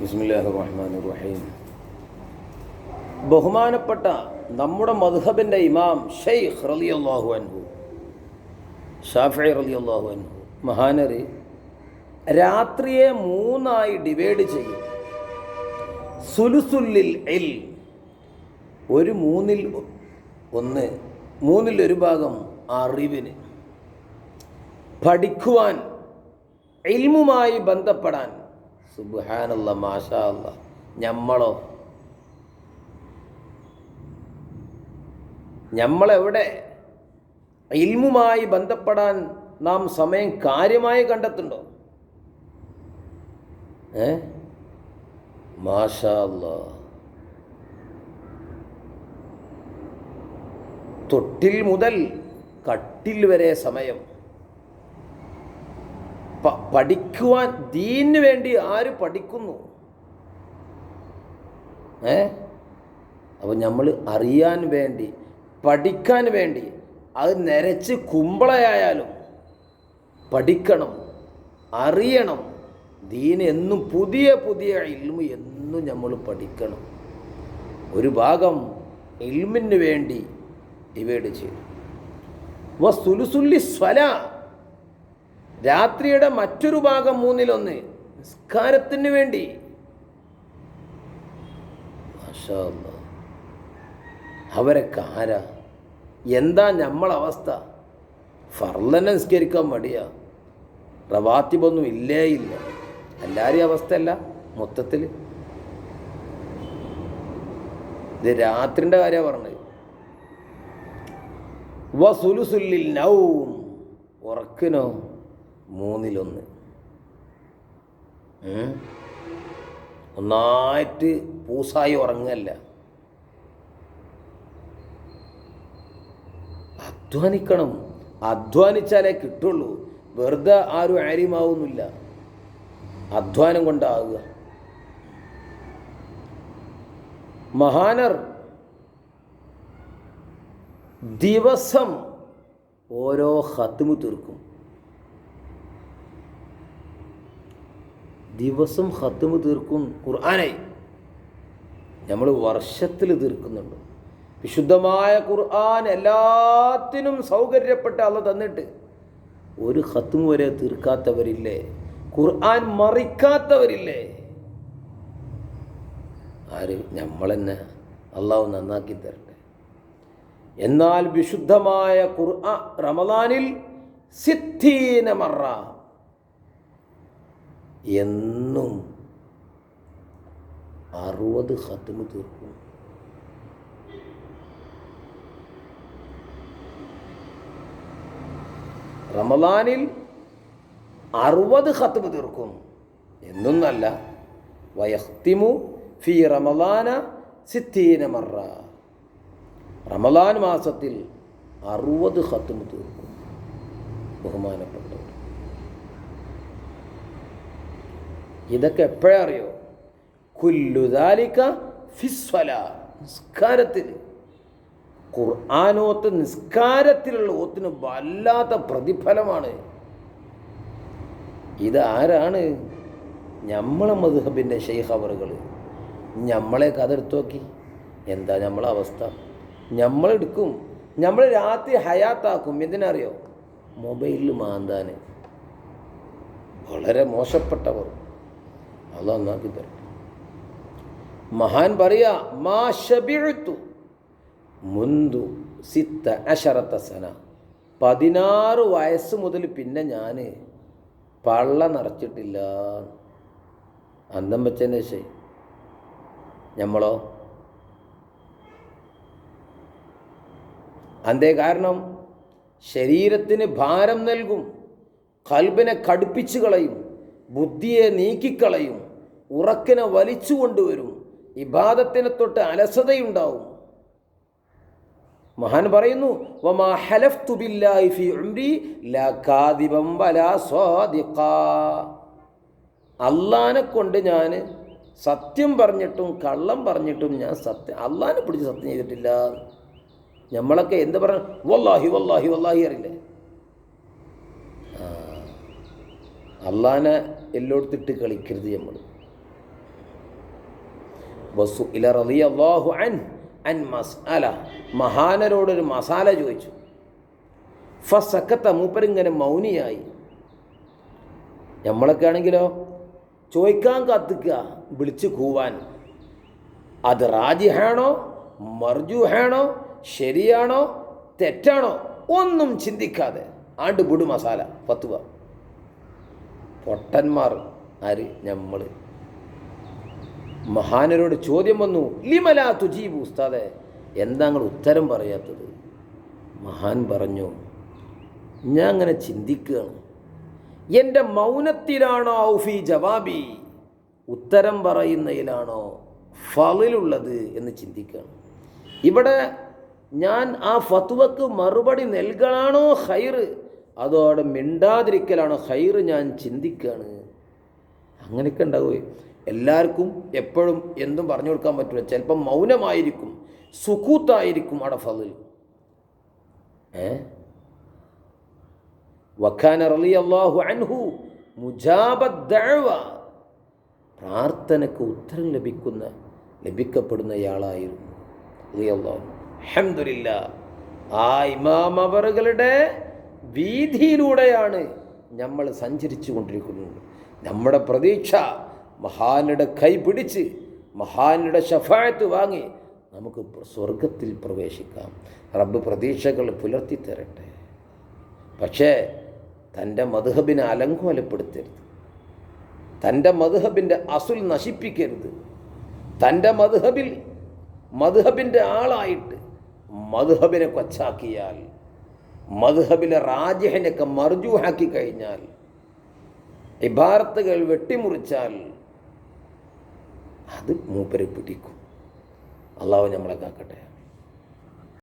റഹീം ബഹുമാനപ്പെട്ട നമ്മുടെ മധുഹബിന്റെ ഇമാം ഷെയ്ഖ് റളിയല്ലാഹു അൻഹു ഷാഫി റളിയല്ലാഹു അൻഹു മഹാനര് രാത്രിയെ മൂന്നായി ഡിവൈഡ് ചെയ്യും. സുലുസുല്ലിൽ എൽ ഒരു മൂന്നിൽ ഒന്ന് മൂന്നിൽ ഒരു ഭാഗം അറിവിന്. പഠിക്കുവാൻ എൽമുമായി ബന്ധപ്പെടാൻ സുബാനല്ല മാഷാ അല്ല ഞമ്മളോ? ഞമ്മളെവിടെ? ഇൽമുമായി ബന്ധപ്പെടാൻ നാം സമയം കാര്യമായി കണ്ടെത്തുണ്ടോ ഏ? മാഷാ തൊട്ടിൽ മുതൽ കട്ടിൽ വരെ സമയം. പഠിക്കുവാൻ ദീനിന് വേണ്ടി ആര് പഠിക്കുന്നു? ഏ? അപ്പോൾ നമ്മൾ അറിയാൻ വേണ്ടി പഠിക്കാൻ വേണ്ടി അത് നിരച്ച് കുമ്പളയായാലും പഠിക്കണം അറിയണം. ദീന് എന്നും പുതിയ പുതിയ ഇൽമു എന്നും നമ്മൾ പഠിക്കണം. ഒരു ഭാഗം ഇൽമിന് വേണ്ടി ഡിവൈഡ് ചെയ്തു വസ്തുലുസുല്ലി സ്വല. രാത്രിയുടെ മറ്റൊരു ഭാഗം മൂന്നിലൊന്ന് നിസ്കാരത്തിന് വേണ്ടി. അവരൊക്കെ ആരാ? എന്താ നമ്മളവസ്ഥ ഫർലനെ നിസ്കരിക്കാൻ മടിയാ. റവാത്തിബൊന്നും ഇല്ലേ ഇല്ല. എല്ലാവരെയും അവസ്ഥയല്ല മൊത്തത്തിൽ ഇത് രാത്രിന്റെ കാര്യമാണ് പറഞ്ഞത്. വസുലുസുല്ലിൽ നൗം. ഉറക്കിനോ? മൂന്നിലൊന്ന്? ഒന്നായിട്ട് പൂസായി ഉറങ്ങുകയല്ല അധ്വാനിക്കണം. അധ്വാനിച്ചാലേ കിട്ടുള്ളൂ. വെറുതെ ആരും ആര്യമാവുന്നില്ല. അധ്വാനം കൊണ്ടാവുക. മഹാനർ ദിവസം ഓരോ ഹത്തുമു തീർക്കും. ദിവസം ഹത്തുമ് തീർക്കും ഖുർആനായി. നമ്മൾ വർഷത്തിൽ തീർക്കുന്നുണ്ട്. വിശുദ്ധമായ ഖുർആൻ എല്ലാത്തിനും സൗകര്യപ്പെട്ട അള്ള തന്നിട്ട് ഒരു ഹത്തും വരെ തീർക്കാത്തവരില്ലേ? ഖുർആൻ മറിക്കാത്തവരില്ലേ? ആര്? നമ്മളെന്നെ അള്ളാഹു നന്നാക്കി തരട്ടെ. എന്നാൽ വിശുദ്ധമായ ഖുർആ റമദാനിൽ സിദ്ധീന മറ. എന്നും അറുപത് ഹത്തുമ് തീർക്കും. റമദാനിൽ അറുപത് ഹത്തുമ് തീർക്കും. എന്നൊന്നല്ല വയഹ്തിമു ഫി റമദാന സിദ്ധീന മറ. റമദാൻ മാസത്തിൽ അറുപത് ഹത്തുമ് തീർക്കും. ബഹുമാനപ്പെട്ടവർ ഇതൊക്കെ എപ്പോഴാ അറിയോ? കുല്ലുദാലിക്ക ഫിസ്വല നിസ്കാരത്തിൽ. ഖുർആാനോത്ത് നിസ്കാരത്തിലുള്ള ഓത്തിന് വല്ലാത്ത പ്രതിഫലമാണ്. ഇതാരാണ് നമ്മളെ മധുഹബിന്റെ ഷെയ്ഖ് അവറുകൾ. നമ്മളെ കഥെടുത്ത് നോക്കി. എന്താ നമ്മളെ അവസ്ഥ? നമ്മളെടുക്കും നമ്മൾ രാത്രി ഹയാത്താക്കും. എന്തിനറിയോ? മൊബൈലിൽ മാന്താൻ വളരെ മോശപ്പെട്ടവർ. അത് നന്നാക്കി തരും. മഹാൻ പറയാ മാ ഷബിഴുത്തു മുന്തു സിത്ത അശറത്ത സന. പതിനാറ് വയസ്സ് മുതൽ പിന്നെ ഞാൻ പള്ള നിറച്ചിട്ടില്ല. അന്തം വെച്ചതിന് ശരി നമ്മളോ അന്തേ കാരണം ശരീരത്തിന് ഭാരം നൽകും കൽബിനെ കടുപ്പിച്ചു കളയും ബുദ്ധിയെ നീക്കിക്കളയും ഉറക്കിനെ വലിച്ചു കൊണ്ടുവരും. ഇബാദത്തിനെ തൊട്ട് അലസതയുണ്ടാവും. മഹാൻ പറയുന്നു അള്ളാനെ കൊണ്ട് ഞാൻ സത്യം പറഞ്ഞിട്ടും കള്ളം പറഞ്ഞിട്ടും ഞാൻ സത്യം അള്ളാനെ പിടിച്ച് സത്യം ചെയ്തിട്ടില്ല. നമ്മളൊക്കെ എന്ത് പറഞ്ഞു വല്ലാഹി വല്ലാഹി വല്ലാഹി അറിയില്ലേ. അള്ളാനെ എല്ലോടത്തിട്ട് കളിക്കരുത് നമ്മൾ അൻ അൻ മഹാനരോടൊരു മസാല ചോദിച്ചു. ഫസക്കത്ത മൂപ്പരിങ്ങനെ മൗനിയായി. നമ്മളൊക്കെ ആണെങ്കിലോ ചോദിക്കാൻ കാത്തിക്കുക വിളിച്ചു കൂവാൻ. അത് റാജിഹാണോ മർജുഹാണോ ശരിയാണോ തെറ്റാണോ ഒന്നും ചിന്തിക്കാതെ ആണ്ട് വിടു മസാല പത്തുവ പൊട്ടന്മാർ ആര്? നമ്മൾ മഹാനരോട് ചോദ്യം വന്നു ലിമലാ തുജീബ് ഉസ്താദെ? എന്താ നിങ്ങൾ ഉത്തരം പറയാത്തത്? മഹാൻ പറഞ്ഞു ഞാൻ അങ്ങനെ ചിന്തിക്കുകയാണ്. എന്റെ മൗനത്തിലാണോ ഔഫി ജവാബി? ഉത്തരം പറയുന്നതിലാണോ ഫലിലുള്ളത് എന്ന് ചിന്തിക്കുകയാണ്. ഇവിടെ ഞാൻ ആ ഫത്വക്ക് മറുപടി നൽകണാണോ ഹൈറ് അതോടെ മിണ്ടാതിരിക്കലാണോ ഹൈറ് ഞാൻ ചിന്തിക്കുകയാണ്? അങ്ങനെയൊക്കെ ഉണ്ടാവുകയെ എല്ലാവർക്കും എപ്പോഴും എന്തും പറഞ്ഞു കൊടുക്കാൻ പറ്റില്ല. ചിലപ്പം മൗനമായിരിക്കും സുഖൂത്തായിരിക്കും അവിടെ ഫതിൽ. ഏ? അറലി റളിയല്ലാഹു അൻഹു മുജാബദ്വ ദഅവ. പ്രാർത്ഥനയ്ക്ക് ഉത്തരം ലഭിക്കുന്ന ലഭിക്കപ്പെടുന്നയാളായിരുന്നു അൽഹംദുലില്ലാ. ആ ഇമാം അവറുകളുടെ വീതിയിലൂടെയാണ് നമ്മൾ സഞ്ചരിച്ചു കൊണ്ടിരിക്കുന്നത്. നമ്മുടെ പ്രതീക്ഷ മഹാനുടെ കൈ പിടിച്ച് മഹാനുടെ ഷഫായത്ത് വാങ്ങി നമുക്ക് സ്വർഗത്തിൽ പ്രവേശിക്കാം. റബ്ബ് പ്രതീക്ഷകൾ പുലർത്തി തരട്ടെ. പക്ഷേ തന്റെ മധുഹബിനെ അലങ്കോലപ്പെടുത്തരുത്. തന്റെ മധുഹബിന്റെ അസുൽ നശിപ്പിക്കരുത്. തന്റെ മധുഹബിൽ മധുഹബിന്റെ ആളായിട്ട് മധുഹബിനെ കൊച്ചാക്കിയാൽ മധുഹബിലെ രാജഹനൊക്കെ മർജൂഹാക്കി കഴിഞ്ഞാൽ ഇബാറത്തുകൾ വെട്ടിമുറിച്ചാൽ അത് മൂപ്പരെ പിടിക്കും. അള്ളാഹു നമ്മളെ കാക്കട്ടെ.